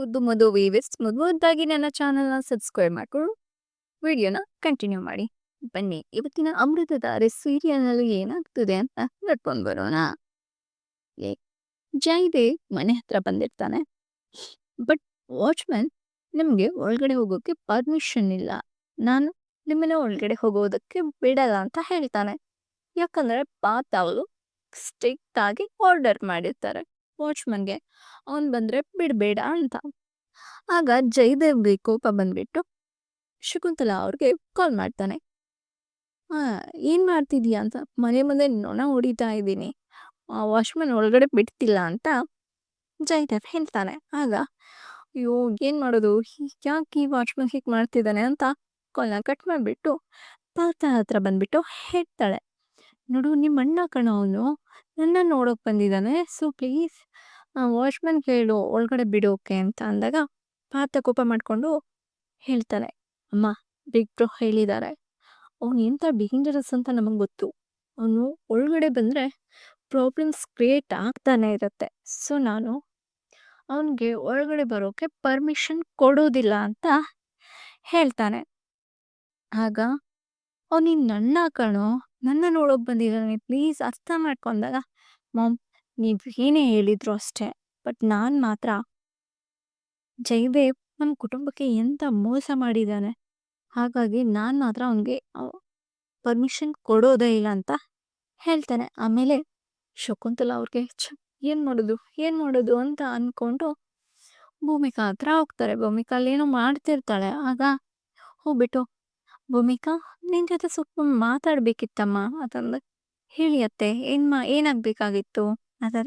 ಮುದ್ದು ಮುದ್ದು ವೇವಿಸ್ಟ್ ಮುದ್ದು ಮುದ್ದಾಗಿ ನನ್ನ ಚಾನಲ್ನ ಸಬ್ಸ್ಕ್ರೈಬ್ ಮಾಡ್ಕೊಂಡು. ವಿಡಿಯೋನ ಕಂಟಿನ್ಯೂ ಮಾಡಿ. ಬನ್ನಿ, ಇವತ್ತಿನ ಅಮೃತಧಾರೆ ಸೀರಿಯಲ್ನಲ್ಲಿ ಏನಾಗ್ತದೆ ಅಂತ ನೋಡ್ಕೊಂಡು ಬರೋಣ. ಜಯದೇವ್ ಮನೆ ಹತ್ರ ಬಂದಿರ್ತಾನೆ. ಬಟ್ ವಾಚ್ಮ್ಯಾನ್ ನಿಮಗೆ ಒಳಗಡೆ ಹೋಗೋಕೆ ಪರ್ಮಿಷನ್ ಇಲ್ಲ. ನಾನು ನಿಮ್ಮನ್ನ ಒಳಗಡೆ ಹೋಗೋದಕ್ಕೆ ಬಿಡಲ್ಲ ಅಂತ ಹೇಳ್ತಾನೆ. ಯಾಕಂದ್ರೆ ಪಾತ್ ಅವಳು ಸ್ಟ್ರಿಕ್ಟ್ ಆಗಿ ಆರ್ಡರ್ ಮಾಡಿರ್ತಾರೆ. ವಾಚ್ಮನ್ಗೆ ಅವನು ಬಂದ್ರೆ ಬಿಡಬೇಡ ಅಂತ. ಆಗ ಜಯದೇವ್ಗೆ ಕೋಪ ಬಂದ್ಬಿಟ್ಟು ಶಕುಂತಲಾ ಅವ್ರಿಗೆ ಕಾಲ್ ಮಾಡ್ತಾನೆ. ಆ, ಏನ್ ಮಾಡ್ತಿದ್ದೀಯ ಅಂತ? ಮನೆ ಮುಂದೆ ನೊಣ ಹೊಡಿತಾ ಇದ್ದೀನಿ. ವಾಚ್ಮನ್ ಒಳಗಡೆ ಬಿಡ್ತಿಲ್ಲ ಅಂತ ಜಯದೇವ್ ಹೇಳ್ತಾನೆ. ಆಗ, ಅಯ್ಯೋ, ಏನ್ ಮಾಡೋದು? ಯಾಕೆ ಈ ವಾಚ್ಮನ್ ಹೀಗೆ ಮಾಡ್ತಿದ್ದಾನೆ? ಅಂತ ಕಾಲ್ನ ಕಟ್ ಮಾಡಿಬಿಟ್ಟು ತಾತ ಹತ್ರ ಬಂದ್ಬಿಟ್ಟು ಹೇಳ್ತಾಳೆ. ನೋಡು ನಿಮ್ಮ ಅಣ್ಣ ಕಣ ಅವನು. ನನ್ನ ನೋಡೋಕೆ ಬಂದಿದ್ದಾನೆ. ಸೊ ಪ್ಲೀಸ್ ವಾಚ್ಮ್ಯಾನ್ ಕೇಳು, ಒಳಗಡೆ ಬಿಡೋಕೆ ಅಂತ ಅಂದಾಗ ಪಾತ್ರ ಕೋಪ ಮಾಡಿಕೊಂಡು ಹೇಳ್ತಾನೆ. ಅಮ್ಮ, ಬಿಗ್ ಬ್ರೋ ಹೇಳಿದ್ದಾರೆ. ಅವನು ಎಂಥ ಡೇಂಜರಸ್ ಅಂತ ನಮಗೆ ಗೊತ್ತು. ಅವನು ಒಳಗಡೆ ಬಂದರೆ ಪ್ರಾಬ್ಲಮ್ಸ್ ಕ್ರಿಯೇಟ್ ಆಗ್ತಾನೆ ಇರುತ್ತೆ. ಸೊ ನಾನು ಅವನಿಗೆ ಒಳಗಡೆ ಬರೋಕೆ ಪರ್ಮಿಷನ್ ಕೊಡೋದಿಲ್ಲ ಅಂತ ಹೇಳ್ತಾನೆ. ಆಗ ಅವನು ನನ್ನ ಕಣೋ, ನನ್ನ ನೋಡೋಕೆ ಬಂದಿದ್ದಾನೆ ಪ್ಲೀಸ್ ಅರ್ಥ ಮಾಡ್ಕೊಂಡಾಗ? ಮಾಮ್, ನೀವು ಏನೇ ಹೇಳಿದ್ರು ಅಷ್ಟೇ ಬಟ್ ನಾನು ಮಾತ್ರ ಜಯದೇವ್ ನಮ್ಮ ಕುಟುಂಬಕ್ಕೆ ಎಂತ ಮೋಸ ಮಾಡಿದ್ದಾನೆ? ಹಾಗಾಗಿ ನಾನು ಮಾತ್ರ ಅವನಿಗೆ ಪರ್ಮಿಷನ್ ಕೊಡೋದೇ ಇಲ್ಲ ಅಂತ ಹೇಳ್ತಾನೆ. ಆಮೇಲೆ ಶಕುಂತಲಾ ಅವ್ರಿಗೆ ಏನು ಮಾಡೋದು ಏನು ಮಾಡೋದು? ಅಂತ ಅಂದ್ಕೊಂಡು ಭೂಮಿಕಾ ಹತ್ರ ಹೋಗ್ತಾರೆ. ಭೂಮಿಕಾ ಏನೋ ಮಾಡ್ತಿರ್ತಾಳೆ. ಆಗ ಹೋಗ್ಬಿಟ್ಟು ಭೂಮಿಕಾ? ನಿನ್ ಜೊತೆ ಸ್ವಲ್ಪ ಮಾತಾಡ್ಬೇಕಿತ್ತಮ್ಮ. ಅಂತಂದ್ರೆ ಹೇಳಿ ಅತ್ತೆ ಏನ್ ಮಾ, ಏನಾಗ್ಬೇಕಾಗಿತ್ತು? ಅದರ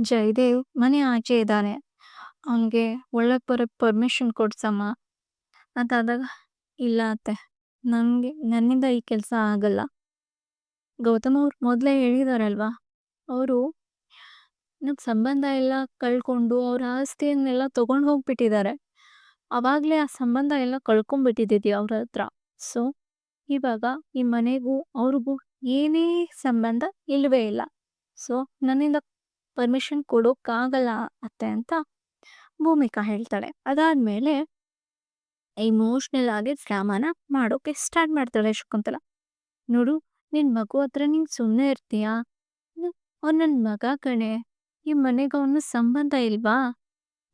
ಜಯದೇವ್ ಮನೆ ಆಚೆ ಇದ್ದಾನೆ ಅವನಿಗೆ ಒಳಗೆ ಬರೋ ಪರ್ಮಿಷನ್ ಕೊಡ್ಸಮ್ಮ. ಅಂತಾದಾಗ ಇಲ್ಲ ಅತ್ತೆ. ನನಗೆ, ನನ್ನಿಂದ ಈ ಕೆಲಸ ಆಗಲ್ಲ. ಗೌತಮ್ ಅವ್ರು ಮೊದಲೇ ಹೇಳಿದಾರಲ್ವಾ? ಅವರು ನಮ್ಮ ಸಂಬಂಧ ಎಲ್ಲ ಕಳ್ಕೊಂಡು ಅವ್ರ ಆಸ್ತಿಯನ್ನೆಲ್ಲ ತಗೊಂಡು ಹೋಗ್ಬಿಟ್ಟಿದ್ದಾರೆ. ಅವಾಗಲೇ ಆ ಸಂಬಂಧ ಎಲ್ಲ ಕಳ್ಕೊಂಡ್ಬಿಟ್ಟಿದ್ದೀವಿ ಅವ್ರ ಹತ್ರ? ಸೊ, ಇವಾಗ ಈ ಮನೆಗೂ ಅವ್ರಿಗೂ ಏನೇ ಸಂಬಂಧ ಇಲ್ಲವೇ ಇಲ್ಲ. ಸೊ, ನನ್ನಿಂದ ಪರ್ಮಿಷನ್ ಕೊಡೋಕ್ಕಾಗಲ್ಲ ಅತ್ತೆ ಅಂತ ಭೂಮಿಕಾ ಹೇಳ್ತಾಳೆ. ಅದಾದ್ಮೇಲೆ ಇಮೋಷ್ನಲ್ ಆಗಿ ಡ್ರಾಮಾನ ಮಾಡೋಕೆ ಸ್ಟಾರ್ಟ್ ಮಾಡ್ತಾಳೆ ಶಕುಂತಲ ನೋಡು, ನಿನ್ ಮಗು ಹತ್ರ ನೀನ್ ಸುಮ್ಮನೆ ಇರ್ತೀಯಾ? ಅವ್ರು ನನ್ನ ಮಗ ಕಣೆ. ಈ ಮನೆಗೆ ಅವನ ಸಂಬಂಧ ಇಲ್ವಾ?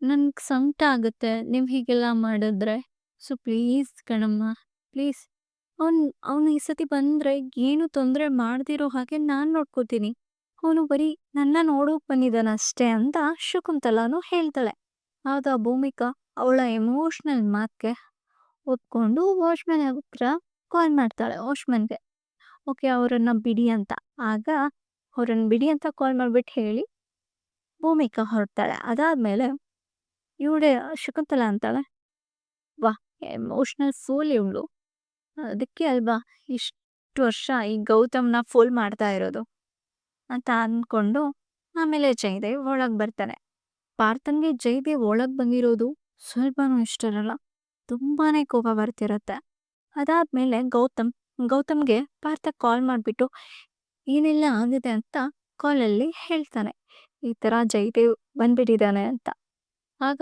ನನ್ಗೆ ಸಂಕಟ ಆಗುತ್ತೆ, ನೀವು ಹೀಗೆಲ್ಲ ಮಾಡಿದ್ರೆ. ಸೊ ಪ್ಲೀಸ್ ಕಣಮ್ಮ ಪ್ಲೀಸ್. ಅವ್ನು, ಅವನು ಈ ಸತಿ ಬಂದ್ರೆ ಏನು ತೊಂದರೆ ಮಾಡ್ದಿರೋ ಹಾಗೆ ನಾನು ನೋಡ್ಕೋತೀನಿ. ಅವನು ಬರೀ ನನ್ನ ನೋಡೋಕ್ ಬಂದಿದ್ದಾನ ಅಷ್ಟೇ ಅಂತ ಶಕುಂತಲಾನು ಹೇಳ್ತಾಳೆ. ಆದ ಭೂಮಿಕಾ ಅವಳ ಎಮೋಷ್ನಲ್ ಮಾತ್ಗೆ ಒಪ್ಕೊಂಡು ವಾಚ್ಮ್ಯಾನ್ ಹತ್ರ ಕಾಲ್ ಮಾಡ್ತಾಳೆ ವಾಚ್ಮ್ಯಾನ್ಗೆ. ಓಕೆ, ಅವರನ್ನ ಬಿಡಿ ಅಂತ. ಆಗ ಅವ್ರನ್ನ ಬಿಡಿ ಅಂತ ಕಾಲ್ ಮಾಡ್ಬಿಟ್ಟು ಹೇಳಿ ಭೂಮಿಕಾ ಹೊರಡ್ತಾಳೆ. ಅದಾದ್ಮೇಲೆ ಇವಳೆ ಶಕುಂತಲಾ ಅಂತಾಳೆ. ವಾ ಎಮೋಷ್ನಲ್ ಫೂಲ್ ಇವಳು. ಅದಕ್ಕೆ ಅಲ್ವಾ? ಇಷ್ಟು ವರ್ಷ ಈ ಗೌತಮ್ನ ಫೋಲ್ ಮಾಡ್ತಾ ಇರೋದು. ಅಂತ ಅಂದ್ಕೊಂಡು ಆಮೇಲೆ ಜಯದೇವ್ ಒಳಗೆ ಬರ್ತಾನೆ. ಪಾರ್ಥನ್ಗೆ ಜಯದೇವ್ ಒಳಗೆ ಬಂದಿರೋದು ಸ್ವಲ್ಪನೂ ಇಷ್ಟ ಇರಲ್ಲ. ತುಂಬಾನೇ ಕೋಪ ಬರ್ತಿರತ್ತೆ. ಅದಾದ್ಮೇಲೆ ಗೌತಮ್, ಗೌತಮ್ಗೆ ಪಾರ್ಥ ಕಾಲ್ ಮಾಡಿಬಿಟ್ಟು, ಏನೆಲ್ಲ ಆಗಿದೆ ಅಂತ ಕಾಲಲ್ಲಿ ಹೇಳ್ತಾನೆ. ಈ ಥರ ಜಯದೇವ್ ಬಂದ್ಬಿಟ್ಟಿದ್ದಾನೆ ಅಂತ. ಆಗ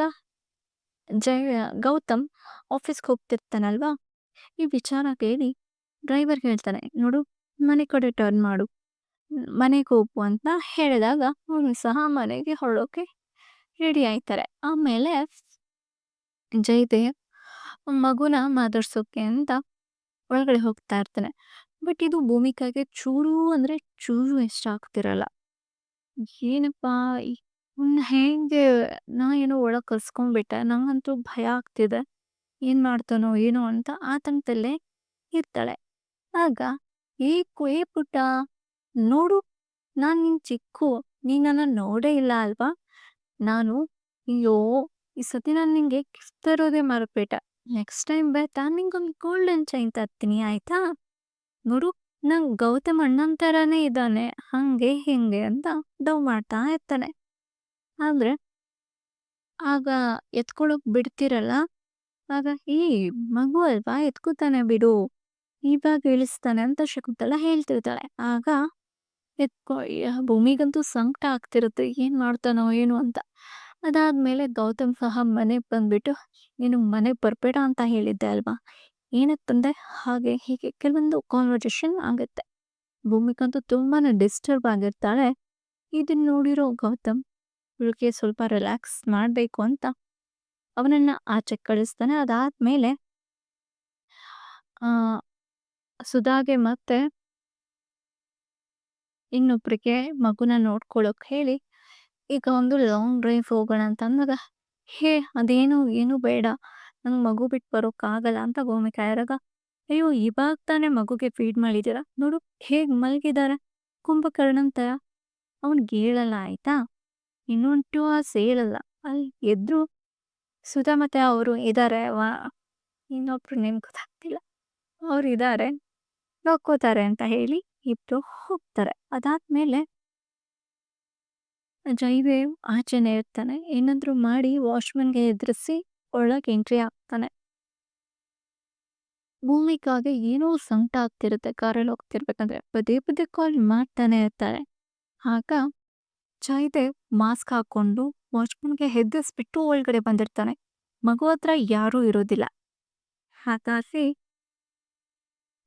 ಜಯ, ಗೌತಮ್ ಆಫೀಸ್ಗೆ ಹೋಗ್ತಿರ್ತಾನಲ್ವಾ? ಈ ವಿಚಾರ ಕೇಳಿ ಡ್ರೈವರ್ ಹೇಳ್ತಾನೆ, ನೋಡು, ಮನೆ ಕಡೆ ಟರ್ನ್ ಮಾಡು ಮನೆಗೆ ಹೋಗು ಅಂತ ಹೇಳಿದಾಗ ಅವನು ಸಹ ಮನೆಗೆ ಹೊರಡೋಕೆ ರೆಡಿ ಆಯ್ತಾರೆ. ಆಮೇಲೆ ಜಯದೇವ್ ಮಗುನ ಮಾತಾಡ್ಸೋಕೆ ಅಂತ ಒಳಗಡೆ ಹೋಗ್ತಾ ಇರ್ತಾನೆ. ಬಟ್ ಇದು ಭೂಮಿಕಾಗೆ ಚೂರು ಅಂದ್ರೆ ಚೂರು ಇಷ್ಟ ಆಗ್ತಿರಲ್ಲ. ಏನಪ್ಪಾ ಹೇಗೆ, ನಾ ಏನೋ ಒಳಗೆ ಕರ್ಸ್ಕೊಂಡ್ಬಿಟ್ಟೆ, ನಂಗಂತೂ ಭಯ ಆಗ್ತಿದೆ. ಏನ್ ಮಾಡ್ತಾನೋ ಏನೋ ಅಂತ ಆತಂಕದಲ್ಲೇ ಇರ್ತಾಳೆ. ಆಗ ಏ ಏ ಪುಟ್ಟ, ನೋಡು, ನಾನ್ ನಿನ್ ಚಿಕ್ಕು ನೀ ನನ್ನ ನೋಡೇ ಇಲ್ಲ ಅಲ್ವಾ? ನಾನು, ಅಯ್ಯೋ, ಈ ಸತಿ ನಾನು ನಿಂಗೆ ಗಿಫ್ಟ್ ತರೋದೇ ಮರಪೇಟ. ನೆಕ್ಸ್ಟ್ ಟೈಮ್ ಬೇಟ ನಿಂಗೊಂದು ಗೋಲ್ಡನ್ ಚೈನ್ ತರ್ತೀನಿ, ಆಯ್ತಾ? ನೋಡು, ನಂಗೆ ಗೌತಮ್ ಅಣ್ಣನ ಥರನೇ ಇದ್ದಾನೆ, ಹಂಗೆ ಹಿಂಗೆ ಅಂತ ಡವ್ ಮಾಡ್ತಾ ಇರ್ತಾನೆ. ಆದ್ರೆ, ಆಗ ಎತ್ಕೊಳಕ್ ಬಿಡ್ತಿರಲ್ಲ? ಆಗ ಏ, ಮಗು ಅಲ್ವಾ? ಎತ್ಕೋತಾನೆ ಬಿಡು. ಇವಾಗ ಇಳಿಸ್ತಾನೆ ಅಂತ ಶಕುಂತಲಾ ಹೇಳ್ತಿರ್ತಾಳೆ. ಆಗ, ಎತ್ಕೊ ಭೂಮಿಗಂತೂ ಸಂಕಟ ಆಗ್ತಿರುತ್ತೆ. ಏನ್ ಮಾಡ್ತಾನೋ ಏನು ಅಂತ. ಅದಾದ್ಮೇಲೆ ಗೌತಮ್ ಸಹ ಮನೆಗೆ ಬಂದ್ಬಿಟ್ಟು, ನೀನು ಮನೆಗೆ ಬರಬೇಡ ಅಂತ ಹೇಳಿದ್ದೆ ಅಲ್ವಾ? ಏನಕ್ಕೆ ತಂದೆ? ಹಾಗೆ ಹೀಗೆ ಕೆಲವೊಂದು ಕಾನ್ವರ್ಸೇಷನ್ ಆಗುತ್ತೆ. ಭೂಮಿಗಂತೂ ತುಂಬಾನೇ ಡಿಸ್ಟರ್ಬ್ ಆಗಿರ್ತಾಳೆ. ಇದನ್ನ ನೋಡಿರೋ ಗೌತಮ್ ಇವಳಿಗೆ ಸ್ವಲ್ಪ ರಿಲ್ಯಾಕ್ಸ್ ಮಾಡಬೇಕು ಅಂತ ಅವನನ್ನ ಆಚೆ ಕಳಿಸ್ತಾನೆ. ಅದಾದ್ಮೇಲೆ, ಆ, ಸುಧಾಗೆ ಮತ್ತೆ ಇನ್ನೊಬ್ರಿಗೆ ಮಗುನ ನೋಡ್ಕೊಳಕ್ ಹೇಳಿ, ಈಗ ಒಂದು ಲಾಂಗ್ ಡ್ರೈವ್ ಹೋಗೋಣ ಅಂತ ಅಂದಾಗ, ಹೇ, ಅದೇನು ಏನು ಬೇಡ. ನಂಗೆ ಮಗು ಬಿಟ್ಟು ಬರೋಕ್ಕಾಗಲ್ಲ ಅಂತ ಗೋಮಿಕಾ ಇರಾಗ ಅಯ್ಯೋ, ಇವಾಗ ತಾನೇ ಮಗುಗೆ ಫೀಡ್ ಮಾಡಿದೀರ ನೋಡು, ಹೇಗ್ ಮಲಗಿದ್ದಾರೆ ಕುಂಭಕರ್ಣನ್ ತರ. ಅವ್ನಿಗೆ ಆಯ್ತಾ? ಇನ್ನೊಂಟು ಆ ಸೇಳಲ್ಲ ಅಲ್ಲಿ ಎದ್ರು ಸುಧಾ ಮತ್ತೆ ಅವರು ಇದ್ದಾರೆ ವಾ, ಇನ್ನೊಬ್ರು ನೇಮ್ ಗೊತ್ತಾಗ್ತಿಲ್ಲ. ಅವ್ರು ಇದ್ದಾರೆ ನೋಡ್ಕೋತಾರೆ ಅಂತ ಹೇಳಿ ಇಬ್ರು ಹೋಗ್ತಾರೆ. ಅದಾದ್ಮೇಲೆ ಜೈದೇವ್ ಆಚೆನೆ ಇರ್ತಾನೆ. ಏನಾದ್ರು ಮಾಡಿ ವಾಚ್ಮನ್ಗೆ ಎದುರಿಸಿ ಒಳಗೆ ಎಂಟ್ರಿ ಆಗ್ತಾನೆ. ಭೂಮಿಕಾಗೆ ಏನೋ ಸಂಕಟ ಆಗ್ತಿರುತ್ತೆ, ಕಾರಲ್ಲಿ ಹೋಗ್ತಿರ್ಬೇಕಂದ್ರೆ. ಪದೇ ಪದೇ ಕಾಲ್ ಮಾಡ್ತಾನೆ ಇರ್ತಾರೆ. ಆಗ ಜೈದೇವ್ ಮಾಸ್ಕ್ ಹಾಕೊಂಡು ವಾಚ್ಮನ್ಗೆ ಹೆದ್ರಿಸ್ಬಿಟ್ಟು ಒಳಗಡೆ ಬಂದಿರ್ತಾನೆ. ಮಗು ಹತ್ರ ಯಾರೂ ಇರೋದಿಲ್ಲ. ಹಾಗಾಗಿ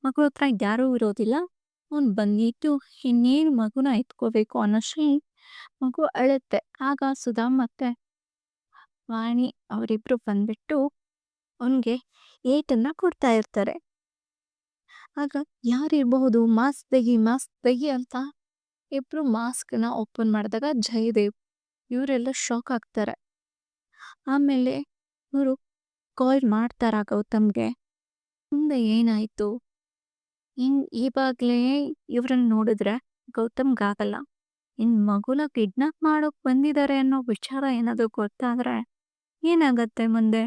ಮಗು ಹತ್ರ ಯಾರೂ ಇರೋದಿಲ್ಲ. ಅವ್ನು ಬಂದಿದ್ದು ಇನ್ನೇನು ಮಗುನ ಎತ್ಕೋಬೇಕು ಅನ್ನೋಷ್ಟು ಮಗು ಅಳುತ್ತೆ. ಆಗ ಸುಧಾ ಮತ್ತೆ ವಾಣಿ ಅವರಿಬ್ರು ಬಂದ್ಬಿಟ್ಟು ಅವನಿಗೆ ಏಟನ್ನ ಕೊಡ್ತಾ ಇರ್ತಾರೆ. ಆಗ ಯಾರಿರ್ಬಹುದು ಮಾಸ್ಕ್ ತೆಗಿ ಮಾಸ್ಕ್ ತೆಗಿ ಅಂತ ಇಬ್ರು ಮಾಸ್ಕ್ನ ಓಪನ್ ಮಾಡಿದಾಗ ಜಯದೇವ್ ಇವರೆಲ್ಲ ಶಾಕ್ ಆಗ್ತಾರೆ. ಆಮೇಲೆ ಇವರು ಕಾಲ್ ಮಾಡ್ತಾರ ಗೌತಮ್ಗೆ. ಮುಂದೆ ಏನಾಯ್ತು? ಇನ್ ಇವಾಗ್ಲೇ ಇವ್ರನ್ನ ನೋಡಿದ್ರೆ ಗೌತಮ್ಗಾಗಲ್ಲ ಇನ್ ಮಗುನ ಕಿಡ್ನಾಪ್ ಮಾಡೋಕ್ ಬಂದಿದ್ದಾರೆ ಅನ್ನೋ ವಿಚಾರ ಏನಾದ್ರು ಗೊತ್ತಾದ್ರೆ ಏನಾಗತ್ತೆ ಮುಂದೆ?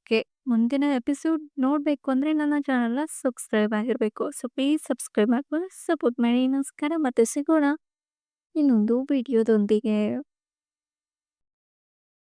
ಓಕೆ, ಮುಂದಿನ ಎಪಿಸೋಡ್ ನೋಡಬೇಕು ಅಂದರೆ ನನ್ನ ಚಾನಲ್ನ ಸಬ್ಸ್ಕ್ರೈಬ್ ಆಗಿರಬೇಕು. ಸೊ ಪ್ಲೀಸ್ ಸಬ್ಸ್ಕ್ರೈಬ್ ಮಾಡ್ಕೊಂಡು ಸಪೋರ್ಟ್ ಮಾಡಿ. ನಮಸ್ಕಾರ. ಮತ್ತೆ ಸಿಗೋಣ. ಇನ್ನೊಂದು ವಿಡಿಯೋದೊಂದಿಗೆ